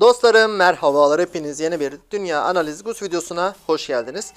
Dostlarım merhabalar hepiniz yeni bir dünya analiz Gus videosuna hoş geldiniz.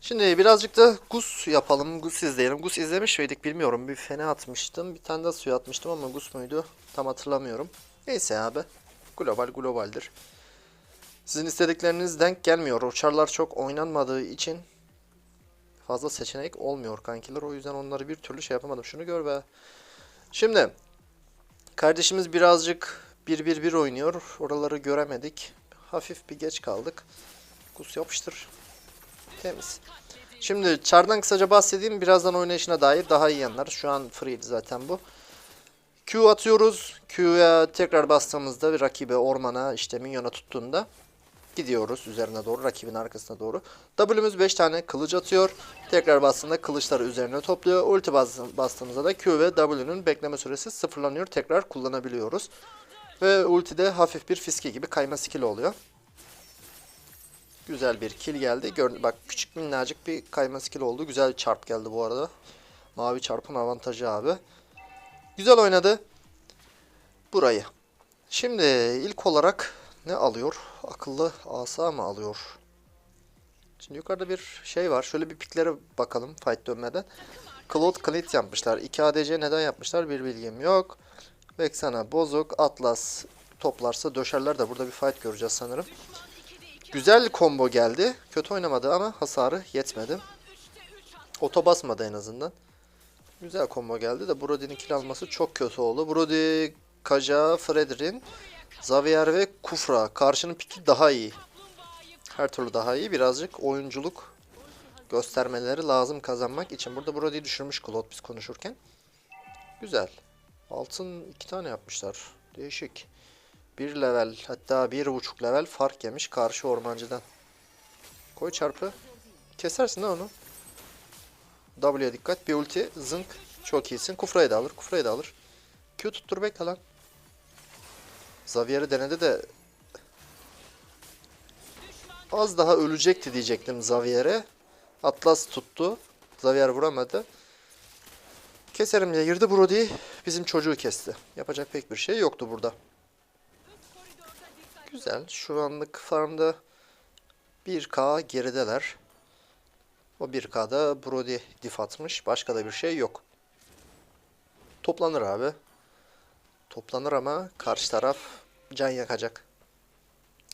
Şimdi birazcık da Gus yapalım, Gus izleyelim. Gus izlemiş miydik bilmiyorum. Bir fene atmıştım, bir tane de suya atmıştım ama Gus muydu tam hatırlamıyorum. Neyse abi, global globaldir. Sizin istedikleriniz denk gelmiyor. O çarlar çok oynanmadığı için fazla seçenek olmuyor kankiler. O yüzden onları bir türlü şey yapamadım. Şunu gör be. Şimdi kardeşimiz birazcık 1-1-1 oynuyor. Oraları göremedik. Hafif bir geç kaldık. Kus yapıştır. Temiz. Şimdi çardan kısaca bahsedeyim. Birazdan oynayışına dair daha iyi yanlar. Şu an free'di zaten bu. Q atıyoruz. Q'ya tekrar bastığımızda bir rakibe ormana işte minyona tuttuğunda gidiyoruz üzerine doğru rakibin arkasına doğru. W'müz 5 tane kılıç atıyor. Tekrar bastığında kılıçları üzerine topluyor. Ulti bas- bastığımızda da Q ve W'nün bekleme süresi sıfırlanıyor. Tekrar kullanabiliyoruz. Ve ultide hafif bir fiske gibi kayma skill oluyor. Güzel bir kill geldi. Gör, bak küçük minnacık bir kayma skill oldu. Güzel bir çarp geldi bu arada. Mavi çarpın avantajı abi. Güzel oynadı. Burayı. Şimdi ilk olarak ne alıyor? Akıllı asa mı alıyor? Şimdi yukarıda bir şey var. Şöyle bir piklere bakalım fight dönmeden. Cloud Clit yapmışlar. 2 ADC neden yapmışlar bir bilgim yok. Vexana bozuk. Atlas toplarsa döşerler de burada bir fight göreceğiz sanırım. Güzel combo geldi. Kötü oynamadı ama hasarı yetmedi. Oto basmadı en azından. Güzel combo geldi de Brody'nin kill alması çok kötü oldu. Brody, Kaja, Fredrin, Xavier ve Kufra. Karşının piki daha iyi. Her türlü daha iyi. Birazcık oyunculuk göstermeleri lazım kazanmak için. Burada Brody'yi düşürmüş Claude biz konuşurken. Güzel. Altın iki tane yapmışlar. Değişik. Bir level hatta bir buçuk level fark yemiş karşı ormancıdan. Koy çarpı. Kesersin de onu. W'ye dikkat. Bir ulti. Zınk. Çok iyisin. Kufra'yı da alır. Kufra'yı da alır. Q tuttur bekle lan. Xavier'i denedi de az daha ölecekti diyecektim Xavier'e. Atlas tuttu. Xavier vuramadı. Keserim ya girdi Brody bizim çocuğu kesti. Yapacak pek bir şey yoktu burada. Güzel. Şu anlık farmda 1K gerideler. O 1K'da Brody dif atmış. Başka da bir şey yok. Toplanır abi. Toplanır ama karşı taraf can yakacak.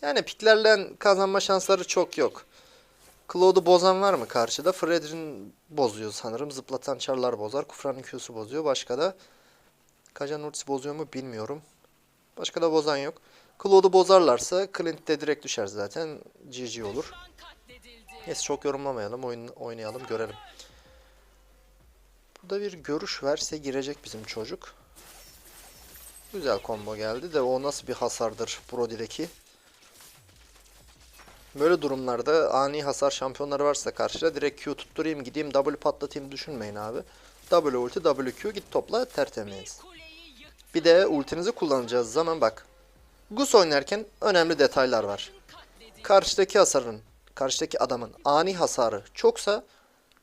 Yani piklerle kazanma şansları çok yok. Claude'u bozan var mı karşıda? Fredrin bozuyor sanırım. Zıplatan çarlar bozar. Kufra'nın Q'su bozuyor. Başka da Kajan ultisi bozuyor mu bilmiyorum. Başka da bozan yok. Claude'u bozarlarsa Clint de direkt düşer zaten. GG olur. Neyse çok yorumlamayalım. Oyun, oynayalım görelim. Burada bir görüş verse girecek bizim çocuk. Güzel combo geldi de o nasıl bir hasardır Brody'deki. Böyle durumlarda ani hasar şampiyonları varsa karşıda direkt Q tutturayım gideyim W patlatayım düşünmeyin abi. W ulti WQ git topla tertemiz. Bir de ultinizi kullanacağız zaman bak. Gus oynarken önemli detaylar var. Karşıdaki hasarın, karşıdaki adamın ani hasarı çoksa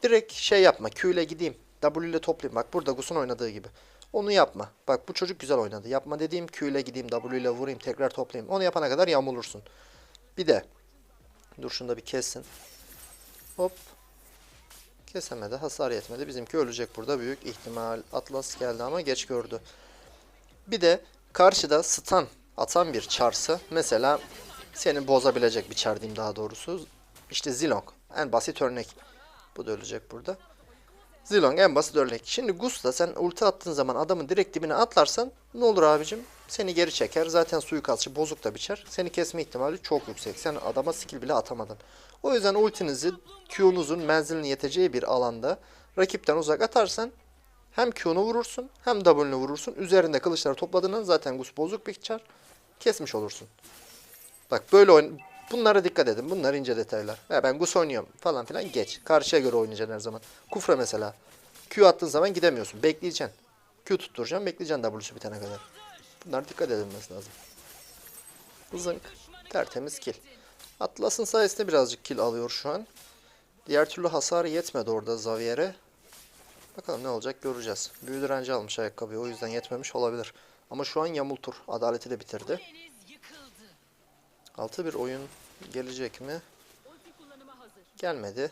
direkt şey yapma. Q ile gideyim. W ile toplayayım. Bak burada Gus'un oynadığı gibi. Onu yapma. Bak bu çocuk güzel oynadı. Yapma dediğim Q ile gideyim. W ile vurayım. Tekrar toplayayım. Onu yapana kadar yamulursun. Bir de Dur şunu da bir kessin. Hop. Kesemedi. Hasar yetmedi. Bizimki ölecek burada. Büyük ihtimal. Atlas geldi ama geç gördü. Bir de karşıda stun atan bir çarsı. Mesela seni bozabilecek bir çar diyeyim daha doğrusu. İşte Zilong. En basit örnek. Bu da ölecek burada. Zilong en basit örnek. Şimdi Gus'la sen ulti attığın zaman adamın direkt dibine atlarsan ne olur abicim? Seni geri çeker. Zaten suikastçı bozuk da biçer. Seni kesme ihtimali çok yüksek. Sen adama skill bile atamadın. O yüzden ultinizi Q'nuzun menzilini yeteceği bir alanda rakipten uzak atarsan hem Q'nu vurursun hem W'nu vurursun. Üzerinde kılıçları topladığında zaten Gus bozuk biçer. Kesmiş olursun. Bak böyle oyun... Bunlara dikkat edin. Bunlar ince detaylar. Ya ben Gus oynuyorum falan filan geç. Karşıya göre oynayacaksın her zaman. Kufra mesela. Q attığın zaman gidemiyorsun. Bekleyeceksin. Q tutturacaksın. Bekleyeceksin W'su bitene kadar. Bunlar dikkat edilmesi lazım. Zınk. Tertemiz kill. Atlas'ın sayesinde birazcık kill alıyor şu an. Diğer türlü hasar yetmedi orada Xavier'e. Bakalım ne olacak göreceğiz. Büyü direnci almış ayakkabıyı o yüzden yetmemiş olabilir. Ama şu an yamultur. Adaleti de bitirdi. Altı bir oyun gelecek mi? Gelmedi.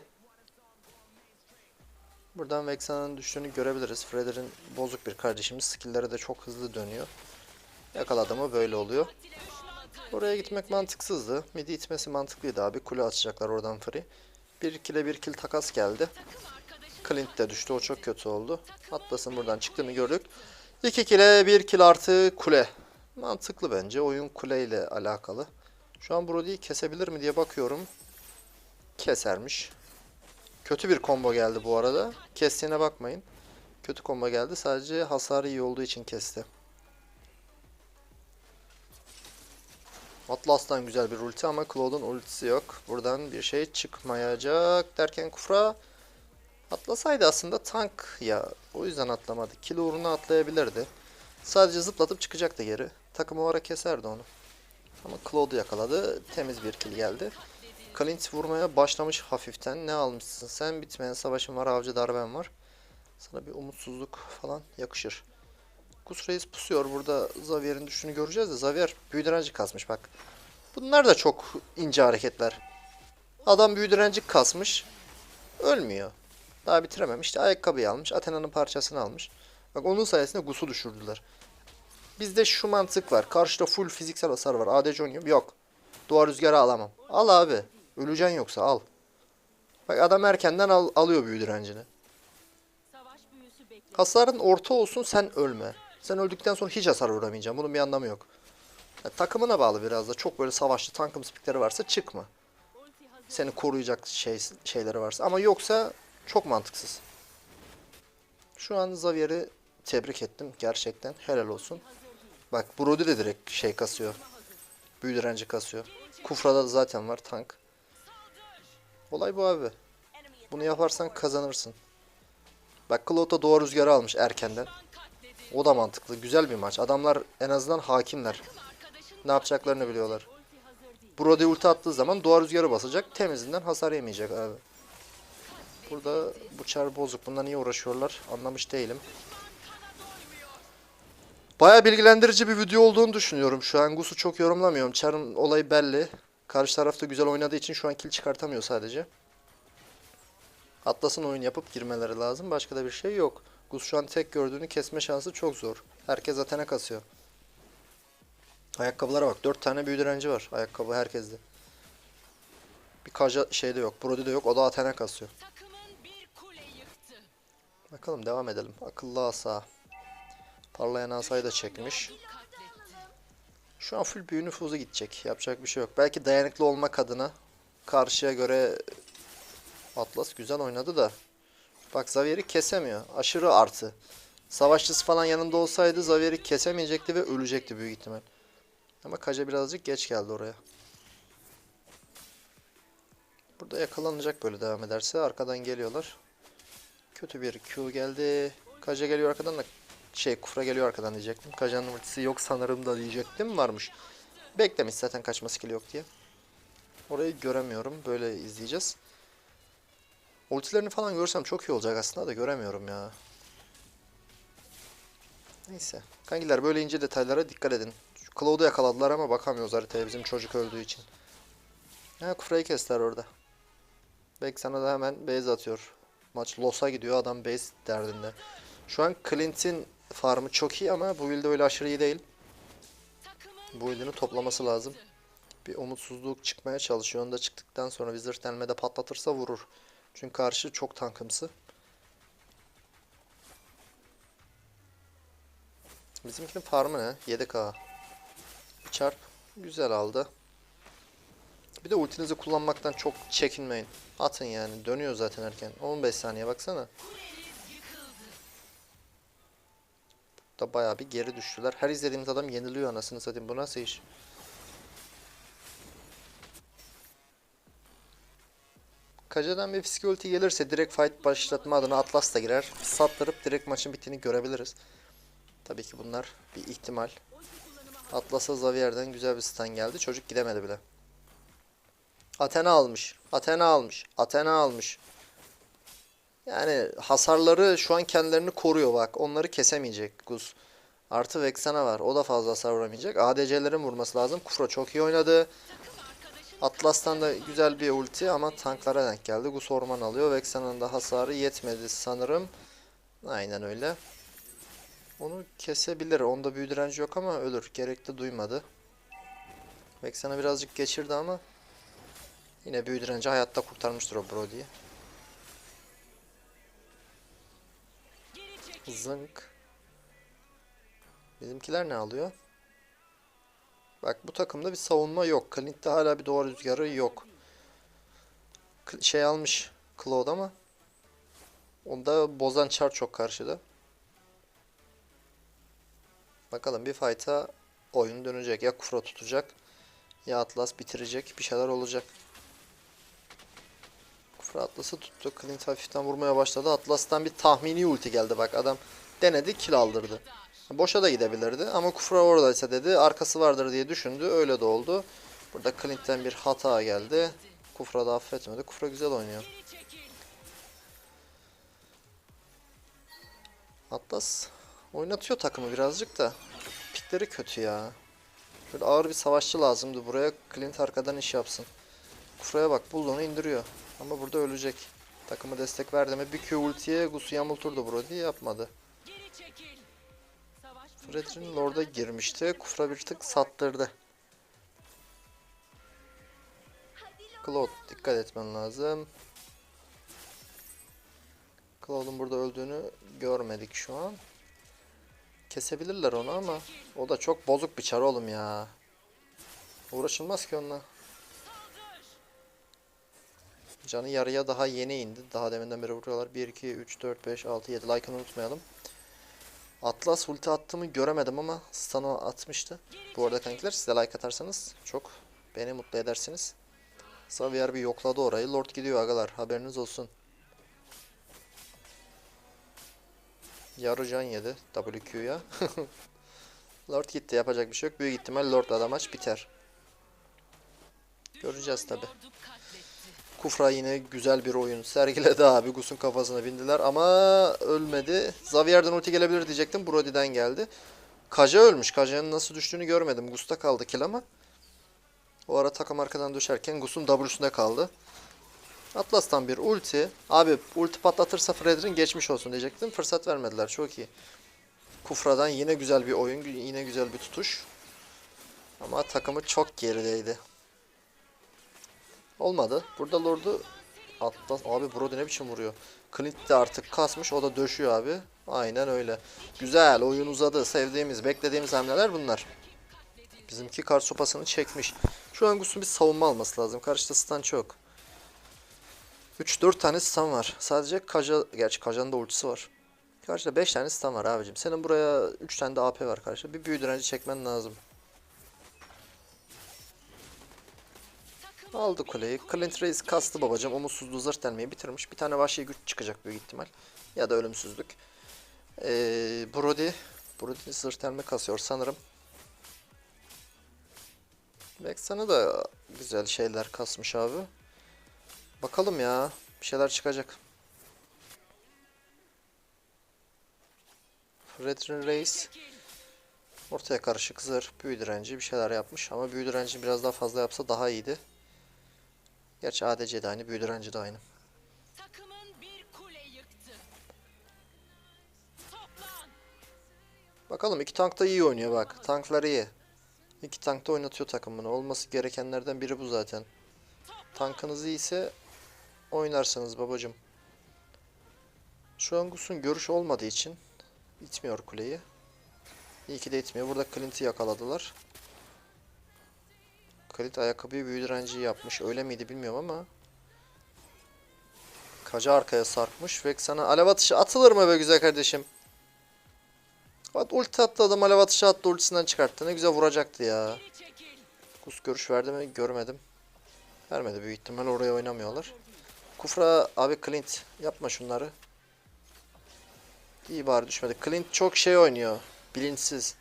Buradan Vexana'nın düştüğünü görebiliriz. Freder'in bozuk bir kardeşimiz. Skill'leri de çok hızlı dönüyor. Yakaladı mı böyle oluyor. Oraya gitmek mantıksızdı. Midi itmesi mantıklıydı abi. Kule açacaklar oradan free. Bir kile bir kill takas geldi. Clint de düştü. O çok kötü oldu. Atlas'ın buradan çıktığını gördük. 2 kile 1 kill artı kule. Mantıklı bence. Oyun kuleyle alakalı. Şu an Brody'yi kesebilir mi diye bakıyorum. Kesermiş. Kötü bir combo geldi bu arada. Kestiğine bakmayın. Kötü combo geldi. Sadece hasarı iyi olduğu için kesti. Atlas'tan güzel bir ulti ama Claude'un ultisi yok. Buradan bir şey çıkmayacak derken Kufra atlasaydı aslında tank ya. O yüzden atlamadı. Kill uğruna atlayabilirdi. Sadece zıplatıp çıkacaktı geri. Takım o ara keserdi onu. Ama Claude'u yakaladı. Temiz bir kill geldi. Clint vurmaya başlamış hafiften. Ne almışsın sen? Bitmeyen savaşın var, avcı darben var. Sana bir umutsuzluk falan yakışır. Kus Reis pusuyor. Burada Xavier'in düştüğünü göreceğiz de Xavier büyü direnci kasmış bak. Bunlar da çok ince hareketler. Adam büyü direnci kasmış. Ölmüyor. Daha bitirememiş. İşte ayakkabıyı almış. Athena'nın parçasını almış. Bak onun sayesinde Gus'u düşürdüler. Bizde şu mantık var. Karşıda full fiziksel hasar var. ADC oynuyorum. Yok. Duvar rüzgarı alamam. Al abi. Öleceksin yoksa al. Bak adam erkenden al, alıyor büyü direncini. Hasarın orta olsun sen ölme. Sen öldükten sonra hiç hasar vuramayacaksın. Bunun bir anlamı yok. Ya, takımına bağlı biraz da. Çok böyle savaşçı tankım spikleri varsa çıkma. Seni koruyacak şey, şeyleri varsa. Ama yoksa çok mantıksız. Şu an Xavier'i tebrik ettim. Gerçekten helal olsun. Bak Brody de direkt şey kasıyor. Büyü direnci kasıyor. Kufra'da da zaten var tank. Olay bu abi. Bunu yaparsan kazanırsın. Bak Claude'a doğa rüzgarı almış erkenden. O da mantıklı. Güzel bir maç. Adamlar en azından hakimler. Ne yapacaklarını biliyorlar. Brody ulti attığı zaman doğa rüzgarı basacak. Temizinden hasar yemeyecek abi. Burada bu çar bozuk. Bundan niye uğraşıyorlar anlamış değilim. Baya bilgilendirici bir video olduğunu düşünüyorum. Şu an Gus'u çok yorumlamıyorum. Char'ın olayı belli. Karşı tarafta güzel oynadığı için şu an kill çıkartamıyor sadece. Atlas'ın oyun yapıp girmeleri lazım. Başka da bir şey yok. Gus şu an tek gördüğünü kesme şansı çok zor. Herkes Athena kasıyor. Ayakkabılara bak. 4 tane büyü direnci var. Ayakkabı herkeste. Bir kaja şeyde yok. Brody'de yok. O da Athena kasıyor. Bakalım devam edelim. Akıllı asa. Parlayan asayı da çekmiş. Şu an full büyü nüfuzu gidecek. Yapacak bir şey yok. Belki dayanıklı olmak adına karşıya göre Atlas güzel oynadı da. Bak Xavier'i kesemiyor. Aşırı artı. Savaşçısı falan yanında olsaydı Xavier'i kesemeyecekti ve ölecekti büyük ihtimal. Ama Kaja birazcık geç geldi oraya. Burada yakalanacak böyle devam ederse. Arkadan geliyorlar. Kötü bir Q geldi. Kaja geliyor arkadan da şey Kufra geliyor arkadan diyecektim. Kaja'nın ultisi yok sanırım da diyecektim. Varmış. Beklemiş zaten kaçma skill yok diye. Orayı göremiyorum. Böyle izleyeceğiz. Ultilerini falan görsem çok iyi olacak aslında da göremiyorum ya. Neyse. Kankiler böyle ince detaylara dikkat edin. Cloud'u yakaladılar ama bakamıyoruz haritaya bizim çocuk öldüğü için. Ha Kufra'yı kestiler orada. Belki sana da hemen base atıyor. Maç loss'a gidiyor adam base derdinde. Şu an Clint'in farmı çok iyi ama bu build öyle aşırı iyi değil. Bu build'ini toplaması lazım. Bir umutsuzluk çıkmaya çalışıyor. Onu da çıktıktan sonra Wizard delmede patlatırsa vurur. Çünkü karşı çok tankımsı. Bizimkinin farmı ne? 7k. Çarp. Güzel aldı. Bir de ultinizi kullanmaktan çok çekinmeyin. Atın yani. Dönüyor zaten erken. 15 saniye baksana. Da bayağı bir geri düştüler. Her izlediğimiz adam yeniliyor anasını satayım. Bu nasıl iş? Kaja'dan bir ulti gelirse direkt fight başlatma adına Atlas da girer. Sattırıp direkt maçın bittiğini görebiliriz. Tabii ki bunlar bir ihtimal. Atlas'a Xavier'den güzel bir stun geldi. Çocuk gidemedi bile. Athena almış. Athena almış. Athena almış. Yani hasarları şu an kendilerini koruyor bak. Onları kesemeyecek Gus. Artı Vexana var. O da fazla hasar vuramayacak. ADC'lerin vurması lazım. Kufra çok iyi oynadı. Atlas'tan da güzel bir ulti ama tanklara denk geldi. Gus orman alıyor. Vexena'nın da hasarı yetmedi sanırım. Aynen öyle. Onu kesebilir. Onda büyü direnci yok ama ölür. Gerekli duymadı. Vexena birazcık geçirdi ama yine büyü direnci hayatta kurtarmıştır o Brody'yi. Zınk. Bizimkiler ne alıyor? Bak bu takımda bir savunma yok. Clint'te hala bir duvar rüzgarı yok. Şey almış Claude ama onda bozan çar çok karşıda. Bakalım bir fight'a oyun dönecek. Ya Kufra tutacak ya Atlas bitirecek. Bir şeyler olacak. Kufra Atlas'ı tuttu. Clint hafiften vurmaya başladı. Atlas'tan bir tahmini ulti geldi bak. Adam denedi kill aldırdı. Boşa da gidebilirdi ama Kufra oradaysa dedi arkası vardır diye düşündü. Öyle de oldu. Burada Clint'ten bir hata geldi. Kufra da affetmedi. Kufra güzel oynuyor. Atlas oynatıyor takımı birazcık da. Pikleri kötü ya. Böyle ağır bir savaşçı lazımdı buraya. Clint arkadan iş yapsın. Kufra'ya bak Bullon'u indiriyor. Ama burada ölecek. Takımı destek verdi mi? Bir Q ultiye Gus'u yamulturdu Brody yapmadı. Fredrin Lord'a girmişti. Kufra bir tık sattırdı. Claude dikkat etmen lazım. Claude'un burada öldüğünü görmedik şu an. Kesebilirler onu ama o da çok bozuk bir çar oğlum ya. Uğraşılmaz ki onunla. Canı yarıya daha yeni indi. Daha deminden beri vuruyorlar. 1, 2, 3, 4, 5, 6, 7. Like'ını unutmayalım. Atlas ulti attığımı göremedim ama stun'ı atmıştı. Bu arada kankiler size like atarsanız çok beni mutlu edersiniz. Xavier bir yokladı orayı. Lord gidiyor agalar. Haberiniz olsun. Yarı can yedi WQ'ya. Lord gitti yapacak bir şey yok. Büyük ihtimal Lord'la da maç biter. Göreceğiz tabi. Kufra yine güzel bir oyun sergiledi abi. Gus'un kafasına bindiler ama ölmedi. Xavier'den ulti gelebilir diyecektim. Brody'den geldi. Kaja ölmüş. Kaja'nın nasıl düştüğünü görmedim. Gus'ta kaldı kill ama. O ara takım arkadan düşerken Gus'un W'sunda kaldı. Atlas'tan bir ulti. Abi ulti patlatırsa Fredrin geçmiş olsun diyecektim. Fırsat vermediler. Çok iyi. Kufra'dan yine güzel bir oyun. Yine güzel bir tutuş. Ama takımı çok gerideydi. Olmadı. Burada Lord'u Atlas abi Brody ne biçim vuruyor. Clint de artık kasmış. O da döşüyor abi. Aynen öyle. Güzel. Oyun uzadı. Sevdiğimiz, beklediğimiz hamleler bunlar. Bizimki kar sopasını çekmiş. Şu an Gus'un bir savunma alması lazım. Karşıda stun çok. 3-4 tane stun var. Sadece Kaja, gerçi Kaja'nın da ultisi var. Karşıda 5 tane stun var abicim. Senin buraya 3 tane de AP var karşıda. Bir büyü direnci çekmen lazım. Aldı kuleyi. Clint Reis kastı babacım. Umutsuzluğu zırt delmeyi bitirmiş. Bir tane vahşi güç çıkacak büyük ihtimal. Ya da ölümsüzlük. Ee, Brody. Brody zırt delme kasıyor sanırım. Vexen'a da güzel şeyler kasmış abi. Bakalım ya. Bir şeyler çıkacak. Fredrin Reis ortaya karışık zırh, büyü direnci bir şeyler yapmış ama büyü direnci biraz daha fazla yapsa daha iyiydi. Gerçi ADC de aynı, büyü direnci de aynı. Takımın bir kule yıktı. Toplan. Bakalım iki tank da iyi oynuyor bak. Tanklar iyi. İki tank da oynatıyor takımını. Olması gerekenlerden biri bu zaten. Tankınız iyiyse oynarsınız babacım. Şu an Gus'un görüş olmadığı için itmiyor kuleyi. İyi ki de itmiyor. Burada Clint'i yakaladılar. Clint ayakkabıyı büyü direnci yapmış. Öyle miydi bilmiyorum ama. Kaca arkaya sarkmış. Vexana alev atışı atılır mı be güzel kardeşim? Bak ulti attı adam alev atışı attı ultisinden çıkarttı. Ne güzel vuracaktı ya. Gus görüş verdi mi? Görmedim. Vermedi büyük ihtimal oraya oynamıyorlar. Kufra abi Clint yapma şunları. İyi bari düşmedi. Clint çok şey oynuyor. Bilinçsiz.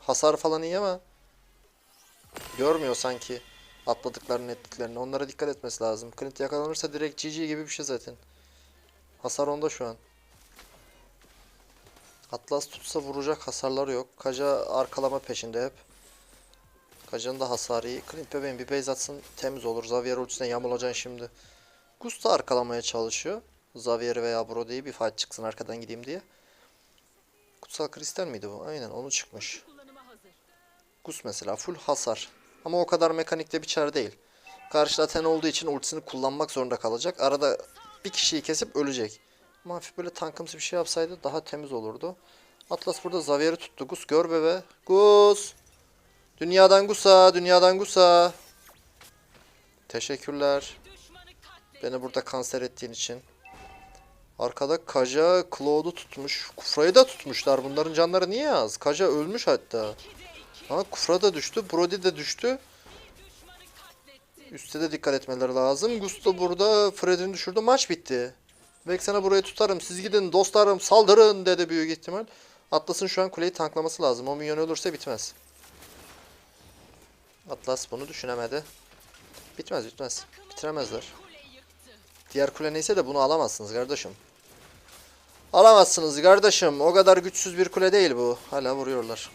Hasar falan iyi ama görmüyor sanki atladıklarını ettiklerini. Onlara dikkat etmesi lazım. Clint yakalanırsa direkt GG gibi bir şey zaten. Hasar onda şu an. Atlas tutsa vuracak hasarları yok. Kaja arkalama peşinde hep. Kaja'nın da hasarı iyi. Clint bebeğin bir base atsın temiz olur. Xavier ultisine yamulacaksın şimdi. Gusta arkalamaya çalışıyor. Xavier veya Brody'yi bir fight çıksın arkadan gideyim diye. Kutsal kristal miydi bu? Aynen onu çıkmış. Gus mesela full hasar. Ama o kadar mekanikte bir çar değil. Karşıda Aten olduğu için ultisini kullanmak zorunda kalacak. Arada bir kişiyi kesip ölecek. Ama böyle tankımsı bir şey yapsaydı daha temiz olurdu. Atlas burada Xavier'i tuttu. Gus gör bebe. Gus. Dünyadan Gus'a, dünyadan Gus'a. Teşekkürler. Beni burada kanser ettiğin için. Arkada Kaja Claude'u tutmuş. Kufra'yı da tutmuşlar. Bunların canları niye az? Kaja ölmüş hatta. Ha Kufra da düştü. Brody de düştü. Üste de dikkat etmeleri lazım. Gusto burada Fred'ini düşürdü. Maç bitti. Vexen'a burayı tutarım. Siz gidin dostlarım saldırın dedi büyük ihtimal. Atlas'ın şu an kuleyi tanklaması lazım. O minyon ölürse bitmez. Atlas bunu düşünemedi. Bitmez bitmez. Bitiremezler. Diğer kule neyse de bunu alamazsınız kardeşim. Alamazsınız kardeşim. O kadar güçsüz bir kule değil bu. Hala vuruyorlar.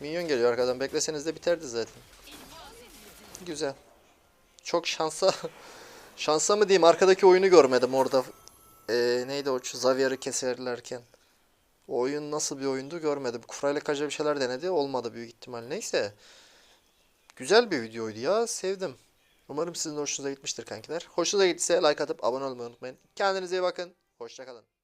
Minyon geliyor arkadan. Bekleseniz de biterdi zaten. Güzel. Çok şansa şansa mı diyeyim arkadaki oyunu görmedim orada. Ee, neydi o şu Xavier'i keserlerken. O oyun nasıl bir oyundu görmedim. Kufra ile Kaja bir şeyler denedi. Olmadı büyük ihtimal. Neyse. Güzel bir videoydu ya. Sevdim. Umarım sizin hoşunuza gitmiştir kankiler. Hoşunuza gittiyse like atıp abone olmayı unutmayın. Kendinize iyi bakın. Hoşçakalın.